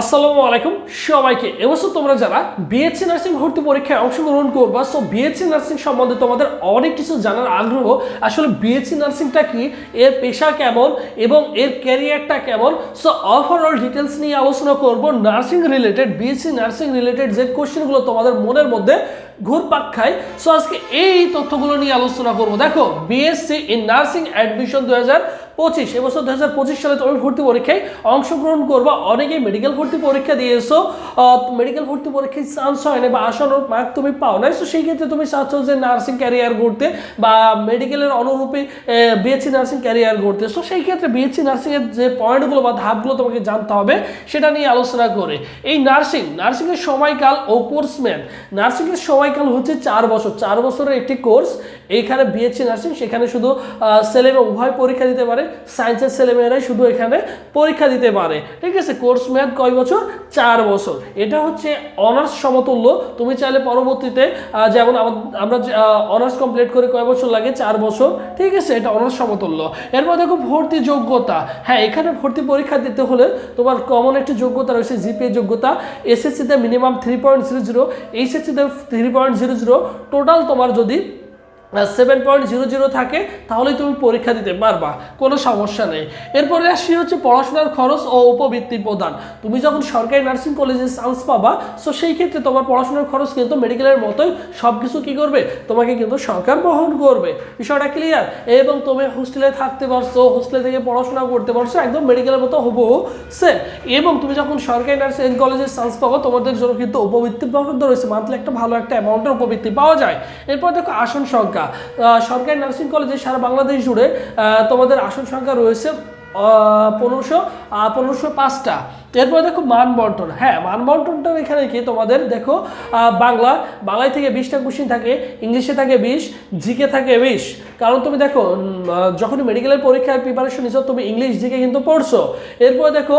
আসসালামু আলাইকুম। সবাইকে এবছর তোমরা যারা বিএসসি নার্সিং ভর্তি পরীক্ষায় অংশগ্রহণ করবা সো বিএসসি নার্সিং সম্বন্ধে তোমাদের অনেক কিছু জানার আগ্রহ। আসলে বিএসসি নার্সিংটা কি? এর পেশা কেমন? এবং এর ক্যারিয়ারটা কেমন? সো ওভারঅল ডিটেলস নিয়ে আলোচনা করব nursing related BSc nursing related যে কোশ্চেনগুলো তোমাদের মনের মধ্যে ঘুরপাক খায়। সো আজকে এই তথ্যগুলো নিয়ে আলোচনা করব। দেখো বিএসসি ইন নার্সিং অ্যাডমিশন দু হাজার পঁচিশ, এবছর দু হাজার পঁচিশ সালে তুমি ভর্তি পরীক্ষায় অংশগ্রহণ করবা। অনেকেই মেডিকেল ভর্তি পরীক্ষা দিয়েছ। মেডিকেল ভর্তি পরীক্ষায় চান্স হয় না বা আসানোর মার্ক তুমি পাও না সো সেই ক্ষেত্রে তুমি চাচ্ছ যে নার্সিং ক্যারিয়ার গড়তে বা মেডিকেলের অনুরূপে বিএসসি নার্সিং ক্যারিয়ার গড়তে। সো সেই ক্ষেত্রে বিএসসি নার্সিংয়ের যে পয়েন্টগুলো বা ধাপগুলো তোমাকে জানতে হবে, সেটা নিয়ে আলোচনা করে। এই নার্সিং নার্সিংয়ের সময়কাল ও কোর্স ম্যান নার্সিংয়ের সময়কাল হচ্ছে চার বছর। চার বছরের একটি কোর্স এইখানে বিএসসি নার্সিং সেখানে শুধু ছেলেমেয়ে উভয় পরীক্ষা দিতে পারে। সায়েন্সের ছেলেমেয়েরাই শুধু এখানে পরীক্ষা দিতে পারে। ঠিক আছে? কোর্স মেয়াদ কয় বছর? চার বছর। এটা হচ্ছে অনার্স সমতুল্য। তুমি চাইলে পরবর্তীতে যেমন আমরা অনার্স কমপ্লিট করে কয় বছর লাগে? চার বছর। ঠিক আছে? এটা অনার্স সমতুল্য। এরপর দেখো ভর্তি যোগ্যতা। হ্যাঁ এখানে ভর্তি পরীক্ষা দিতে হলে তোমার কমন একটি যোগ্যতা রয়েছে জিপিএ যোগ্যতা। এসএসসিতে minimum three point zero zero এইচএসসিতে three point zero zero total তোমার যদি সেভেন পয়েন্ট জিরো জিরো থাকে, তাহলেই তুমি পরীক্ষা দিতে পারবা, কোনো সমস্যা নেই। এরপরে আসি হচ্ছে পড়াশোনার খরচ ও উপবৃত্তি প্রদান। তুমি যখন সরকারি নার্সিং কলেজে চান্স পাবা সো সেই ক্ষেত্রে তোমার পড়াশোনার খরচ কিন্তু মেডিকেলের মতোই সব কিছু কী করবে? তোমাকে কিন্তু সরকার বহন করবে। বিষয়টা ক্লিয়ার এবং তুমি হোস্টেলে থাকতে পারছ হোস্টেলে থেকে পড়াশোনা করতে পারছ, একদম মেডিকেলের মতো হুবহু সেম এবং তুমি যখন সরকারি নার্সিং কলেজে চান্স পাবো, তোমাদের জন্য কিন্তু উপবৃত্তি বরাদ্দ রয়েছে। মান্থলি একটা ভালো একটা অ্যামাউন্টের উপবৃত্তি পাওয়া যায়। এরপর দেখো আসন সংখ্যা। সরকারি নার্সিং কলেজে সারা বাংলাদেশ জুড়ে তোমাদের আসন সংখ্যা রয়েছে পনেরোশো পনেরোশো পাঁচটা। এরপরে দেখো মান বন্টন হ্যাঁ মান বন্টনটা এখানে কি? তোমাদের দেখো বাংলা, বাংলায় থেকে বিশটা কোশ্চিন থাকে, ইংলিশে থাকে বিশ, জিকে থাকে বিশ। কারণ তুমি দেখো যখন মেডিকেলের পরীক্ষার প্রিপারেশন নিচ্ছ তুমি ইংলিশ, জিকে কিন্তু পড়ছো। এরপরে দেখো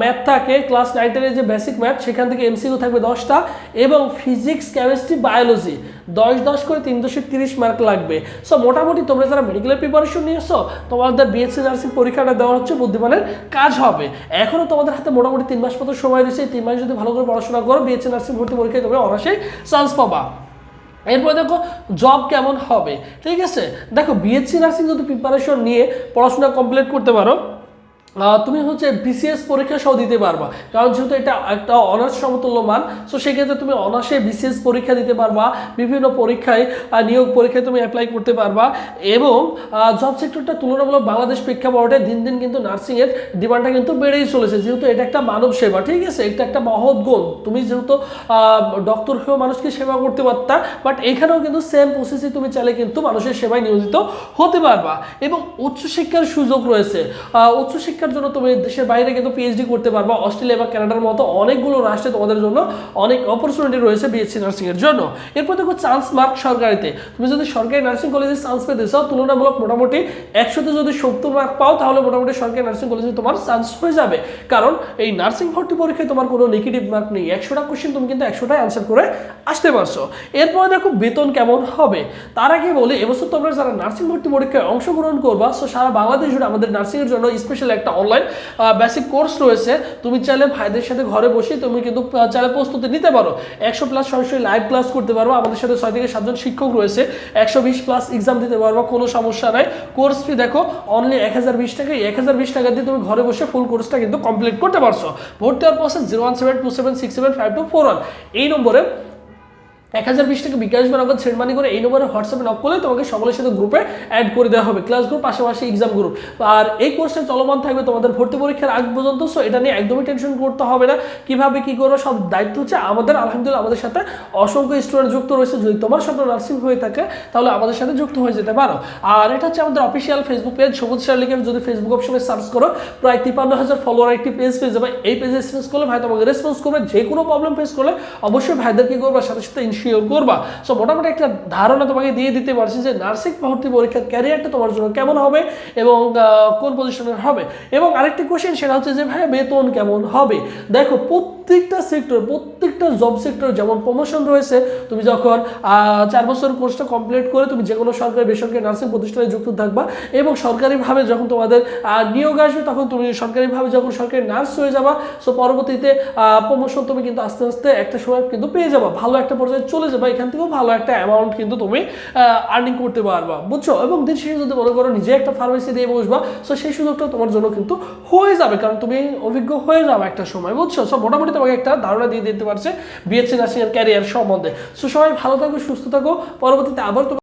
ম্যাথ থাকে ক্লাস নাইনের যে বেসিক ম্যাথ সেখান থেকে এমসিকিউ থাকবে দশটা, এবং ফিজিক্স কেমিস্ট্রি বায়োলজি দশ দশ করে তিন দশে তিরিশ মার্ক লাগবে। সো মোটামুটি তোমরা যারা মেডিকেলের প্রিপারেশন নিয়েছো, তোমাদের বিএসসি নার্সিং পরীক্ষাটা দেওয়া হচ্ছে, বুদ্ধিমানের কাজ হবে। এখনও তোমাদের হাতে মোটামুটি তিন মাস মতো সময় রয়েছে তিন মাস যদি ভালো করে পড়াশোনা করো বিএসসি নার্সিং ভর্তি পরীক্ষায় তোমরা অনায়াসেই চান্স পাবা। এরপরে দেখো জব কেমন হবে? ঠিক আছে? দেখো বিএসসি নার্সিং যদি প্রিপারেশন নিয়ে পড়াশোনা কমপ্লিট করতে পারো তুমি হচ্ছে বিসিএস পরীক্ষা সহ দিতে পারবা। কারণ যেহেতু এটা একটা অনার্স সমতুল্য মান সো সেক্ষেত্রে তুমি অনার্সে বিসিএস পরীক্ষা দিতে পারবা বিভিন্ন পরীক্ষায় নিয়োগ পরীক্ষায় তুমি অ্যাপ্লাই করতে পারবা এবং জব সেক্টরটা তুলনামূলক বাংলাদেশ প্রেক্ষাপটে দিন দিন কিন্তু নার্সিংয়ের ডিমান্ডটা কিন্তু বেড়েই চলেছে। যেহেতু এটা একটা মানব সেবা ঠিক আছে? এটা একটা মহৎ গুণ। তুমি যেহেতু ডক্টর হয়েও মানুষকে সেবা করতে পারতা বাট এখানেও কিন্তু সেম প্রসেসে তুমি চাইলে কিন্তু মানুষের সেবায় নিয়োজিত হতে পারবা। এবং উচ্চশিক্ষার সুযোগ রয়েছে। আহ, উচ্চশিক্ষার জন্য তুমি দেশের বাইরে কিন্তু পিএইচডি করতে পারবা। অস্ট্রেলিয়া বা কানাডার মতো অনেকগুলো রাষ্ট্রে তোমাদের জন্য অনেক অপরচুনিটি রয়েছে বিএসসি নার্সিংয়ের জন্য। এরপর দেখো চান্স মার্ক সরকারিতে। তুমি যদি সরকারি নার্সিং কলেজে চান্স পেতে চাও, তুলনামূলক মোটামুটি একশোতে যদি সত্তর মার্ক পাও, তাহলে মোটামুটি সরকারি নার্সিং কলেজে তোমার চান্স হয়ে যাবে। কারণ এই নার্সিং ভর্তি পরীক্ষায় তোমার কোনো নেগেটিভ মার্ক নেই। একশোটা কোশ্চেন তুমি কিন্তু একশোটাই অ্যান্সার করে আসতে পারছ। এরপর দেখো বেতন কেমন হবে? তার আগে বলি, এবছর তোমরা যারা নার্সিং ভর্তি পরীক্ষায় অংশগ্রহণ করবা সো সারা বাংলাদেশ জুড়ে আমাদের নার্সিংয়ের জন্য স্পেশাল একটা অনলাইন বেসিক কোর্স রয়েছে। তুমি চাইলে ভাইদের সাথে ঘরে বসে তুমি কিন্তু চাইলে প্রস্তুতি নিতে পারো। একশো প্লাস সরাসরি লাইভ ক্লাস করতে পারব আমাদের সাথে ছয় থেকে সাতজন শিক্ষক রয়েছে। একশো বিশ প্লাস এক্সাম দিতে পারব, কোনো সমস্যা নাই। কোর্স ফি দেখো অনলি এক হাজার বিশ টাকা। এক হাজার বিশ টাকা দিয়ে তুমি ঘরে বসে ফুল কোর্সটা কিন্তু কমপ্লিট করতে পারছ। ভর্তি হওয়ার process zero one seven two seven six seven five two four one এই নম্বরে এক হাজার বিশ টাকা বিকাশ বা নগদ সেন্ড করে এই নম্বরে হোয়াটসঅ্যাপে নক করলে তোমাকে সকলের সাথে গ্রুপে অ্যাড করে দেওয়া হবে। ক্লাস গ্রুপ পাশাপাশি এক্সাম গ্রুপ আর এই কোর্সটা চলমান থাকবে তোমাদের ভর্তি পরীক্ষার আগ পর্যন্ত সো এটা নিয়ে একদমই টেনশন করতে হবে না। কীভাবে কি করব, সব দায়িত্ব হচ্ছে আমাদের। আলহামদুলিল্লাহ, আমাদের সাথে অসংখ্য স্টুডেন্ট যুক্ত রয়েছে। যদি তোমার স্বপ্ন নার্সিং হয়ে থাকে, তাহলে আমাদের সাথে যুক্ত হয়ে যেতে পারো। আর এটা হচ্ছে আমাদের official Facebook page Sabuj sir লিখে যদি ফেসবুক অপশনে সার্চ করো, প্রায় তিপ্পান্ন হাজার ফলোয়ার একটি পেজ পেয়ে যাবে। এই পেজে রেসপন্স করলে ভাই তোমাকে রেসপন্স করবে। যে কোনো প্রবলেম ফেস করলে অবশ্যই ভাইদের কি করবে, সাথে সাথে শিওর করবা। সো মোটামুটি একটা ধারণা তোমাকে দিয়ে দিতে পারছি যে নার্সিং ভর্তি পরীক্ষার ক্যারিয়ারটা তোমার জন্য কেমন হবে এবং কোন পজিশনের হবে। এবং আরেকটি কোয়েশ্চেন সেটা হচ্ছে যে ভাই বেতন কেমন হবে? দেখো, প্রত্যেকটা সেক্টর প্রত্যেকটা জব সেক্টর যেমন প্রমোশন রয়েছে, তুমি যখন চার বছর কোর্সটা কমপ্লিট করে তুমি যে কোনো সরকারি, বেসরকারি নার্সিং প্রতিষ্ঠানে যুক্ত থাকবা এবং সরকারিভাবে যখন তোমাদের নিয়োগ আসবে, তখন তুমি সরকারিভাবে যখন সরকারি নার্স হয়ে যাবা সো পরবর্তীতে প্রমোশন তুমি কিন্তু আস্তে আস্তে একটা সময় কিন্তু পেয়ে যাবা। ভালো একটা পর্যায়ে চলে যাবে, এখান থেকেও ভালো একটা অ্যামাউন্ট কিন্তু তুমি আর্নিং করতে পারবা, বুঝছ? এবং দিন শেষে যদি মনে করো নিজে একটা ফার্মেসি দিয়ে বসবা সো সেই সুযোগটা তোমার জন্য কিন্তু হয়ে যাবে, কারণ তুমি অভিজ্ঞ হয়ে যাবে একটা সময়, বুঝছ? সো মোটামুটি তোমাকে একটা ধারণা দিয়ে দিতে পারছে বিএসসি নার্সিং এর ক্যারিয়ার সম্বন্ধে। সো সবাই ভালো থাকো, সুস্থ থাকো, পরবর্তীতে আবার তোমার